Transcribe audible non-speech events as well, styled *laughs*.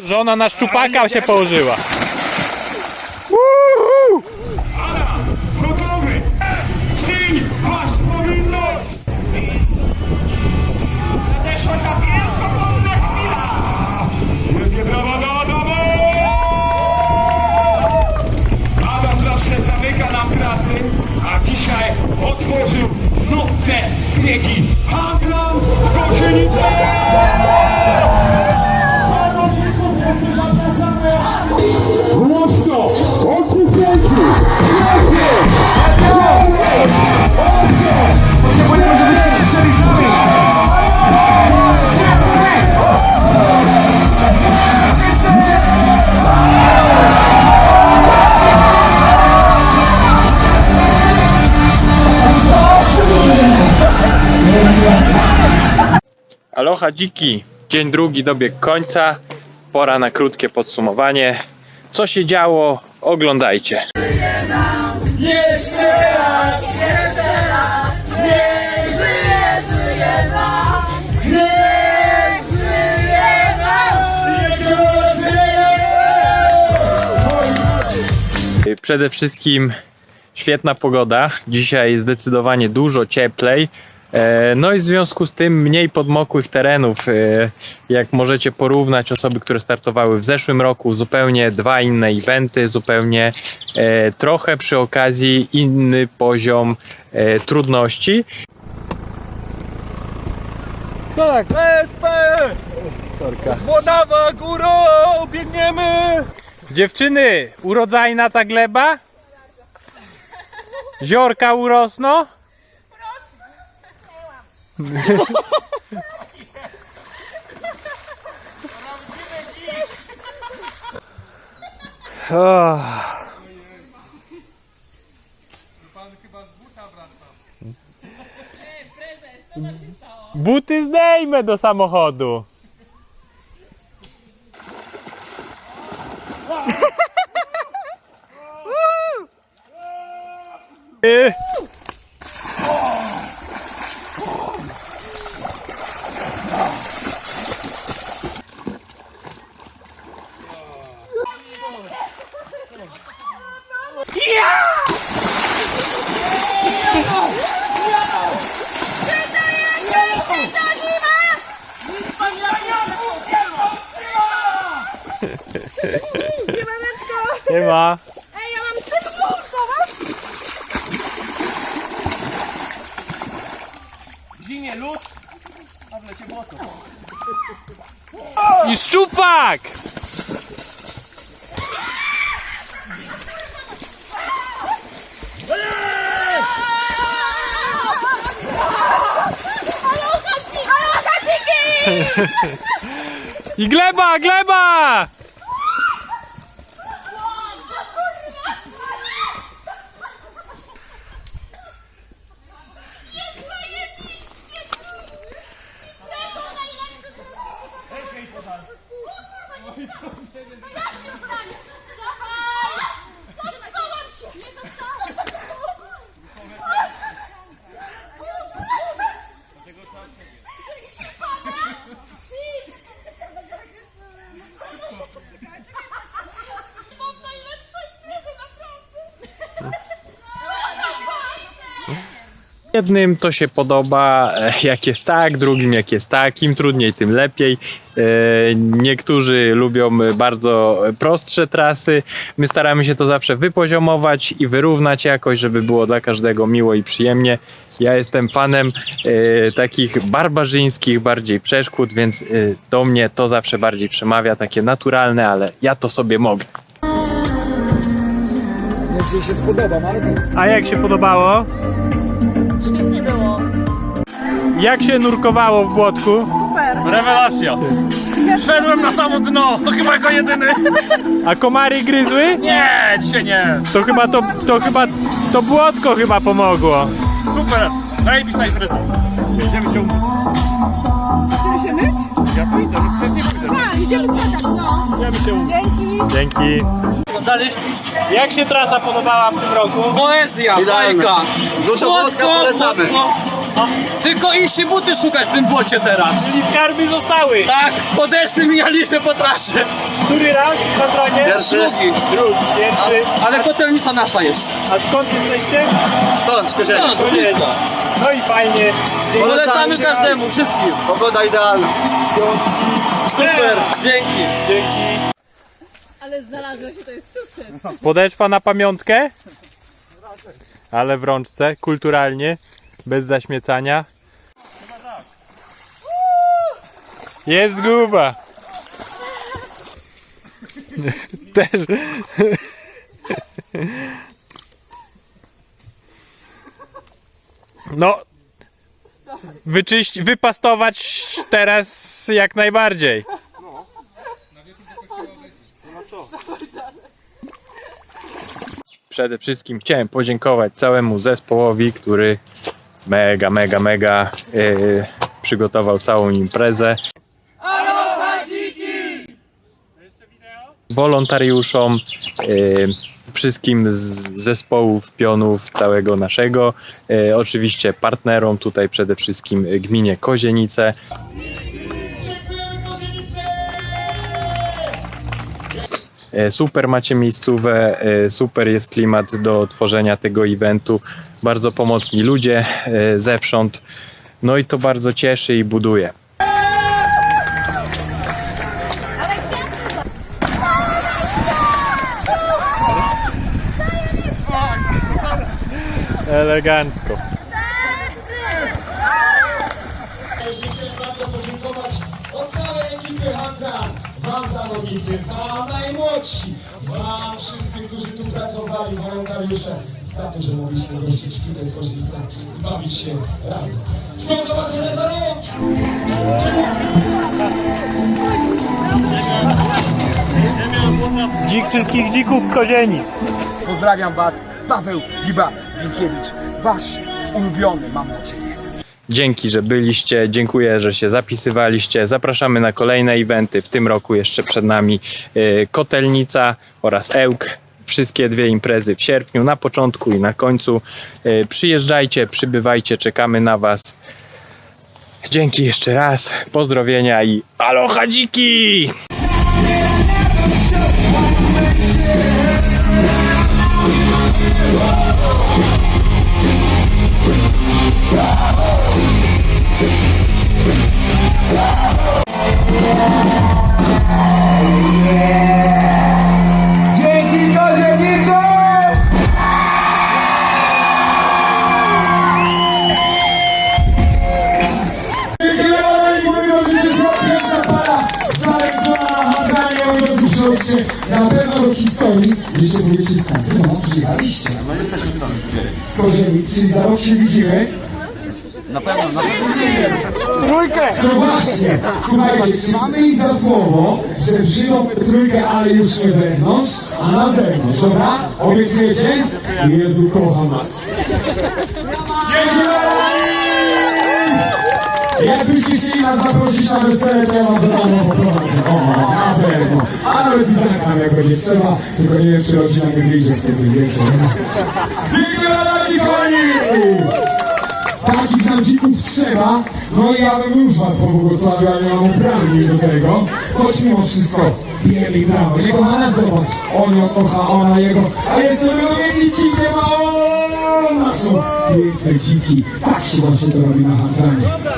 Żona na szczupaka się położyła. Gotowy! Czyń wasz powinność! Nadeszła ta wielkopomna chwila! Wielkie brawa Adama! Adam zawsze zamyka nam a dzisiaj otworzył nocne biegi. Aloha dziki, dzień drugi dobiegł końca. Pora na krótkie podsumowanie. Co się działo? Oglądajcie. Jeszcze raz! Przede wszystkim świetna pogoda. Dzisiaj zdecydowanie dużo cieplej. E, No i w związku z tym mniej podmokłych terenów. E, Jak możecie porównać osoby, które startowały w zeszłym roku, zupełnie dwa inne eventy, zupełnie e, trochę przy okazji inny poziom trudności. Co tak? SP! Złodawa górą! Biegniemy! Dziewczyny, urodzajna ta gleba? Ziorka urosną? *laughs* Buty zdejmę do samochodu. Y. *laughs* Nie ma. Ej, ja mam serduszko, W zimie lód, a w lecie błoto. I szczupak! I gleba, gleba! Jednym to się podoba, e, jak jest tak, drugim jak jest tak. Im trudniej, tym lepiej. E, Niektórzy lubią bardzo prostsze trasy. My staramy się to zawsze wypoziomować i wyrównać jakoś, żeby było dla każdego miło i przyjemnie. Ja jestem fanem e, takich barbarzyńskich bardziej przeszkód, więc do mnie to zawsze bardziej przemawia, takie naturalne, ale ja to sobie mogę. Nie wiem, czy się spodoba, ale. A jak się podobało? Jak się nurkowało w błotku? Super. Rewelacja! Szedłem na samo dno, to chyba jako jedyny. A komary gryzły? Nie, dzisiaj nie. To chyba to, to chyba to błotko chyba pomogło. Super, zajebista impreza. Idziemy się umyć. Chcemy się myć? Ja pójdę, no przecież nie pójdę. Tak, idziemy skakać, no. Idziemy się umyć. Dzięki. Dzięki. Jak się trasa podobała w tym roku? Poezja, bajka. Dużo wódka polecamy. Tylko iść i buty szukać w tym błocie teraz. Czyli skarby zostały. Tak, podeszli mijaliśmy po trasie. Który raz w patronie? Pierwszy. Drugi. Drugi, pierwszy. Ale kotelnica nasza jest. A skąd jesteście? Stąd, z Kozienic. No, blisko. No i fajnie. Polecamy każdemu, wszystkim. Pogoda idealna. Super, dzięki. Dzięki. Ale znalazłeś się, to jest sukces. Podeszwa na pamiątkę? Ale w rączce, kulturalnie, bez zaśmiecania. Jest guba. *laughs* Też. No. Wyczyść, wypastować teraz jak najbardziej. Przede wszystkim chciałem podziękować całemu zespołowi, który mega, mega, mega yy, przygotował całą imprezę. Wolontariuszom, yy, wszystkim z zespołów, pionów całego naszego, yy, oczywiście partnerom, tutaj przede wszystkim gminie Kozienice. Super macie miejscówę, e, super jest klimat do tworzenia tego eventu. Bardzo pomocni ludzie e, zewsząd. No i to bardzo cieszy i buduje. Elegancko. Jeszcze chciałem bardzo podziękować od całej wam zawodnicy, wam najmłodsi, wam wszyscy, którzy tu pracowali, wolontariusze, za to, że mogliśmy gościć tutaj w Koźnicach i bawić się razem. Do zobaczenia za rok! Dzik wszystkich dzików z Kozienic. Pozdrawiam Was, Paweł Giba Winkiewicz, Wasz ulubiony, mam nadzieję. Dzięki, że byliście. Dziękuję, że się zapisywaliście. Zapraszamy na kolejne eventy. W tym roku jeszcze przed nami y, Kotelnica oraz Ełk. Wszystkie dwie imprezy w sierpniu, na początku i na końcu. Y, Przyjeżdżajcie, przybywajcie, czekamy na Was. Dzięki jeszcze raz. Pozdrowienia i aloha dziki! Czyli za rok się widzimy. Na pewno, na pewno. Trójkę! No właśnie, słuchajcie, trzymamy ich za słowo, że przyjdą trójkę, ale już nie wewnątrz, a na zewnątrz, dobra? Obiecujecie? Jezu, kocham was. Jakbyście chcieli nas zaprosić na wesele, to ja wam za darmo poprowadzę. O, na pewno. A nawet i jak będzie trzeba. Tylko nie wiem, czy rodzina nie wyjdzie wtedy, wiecie. Dzięki wielki, kochani! Takich nam dzików trzeba. No i ja bym już was pobłogosławił, ale nie mam uprawnień do tego. Choć mimo wszystko bijemy i brawo. Nie kochana, zobacz. On ją kocha, ona jego. A jeszcze wyrobieni dzikie ma naszą piękne dziki. Tak się właśnie to robi na Hantranie.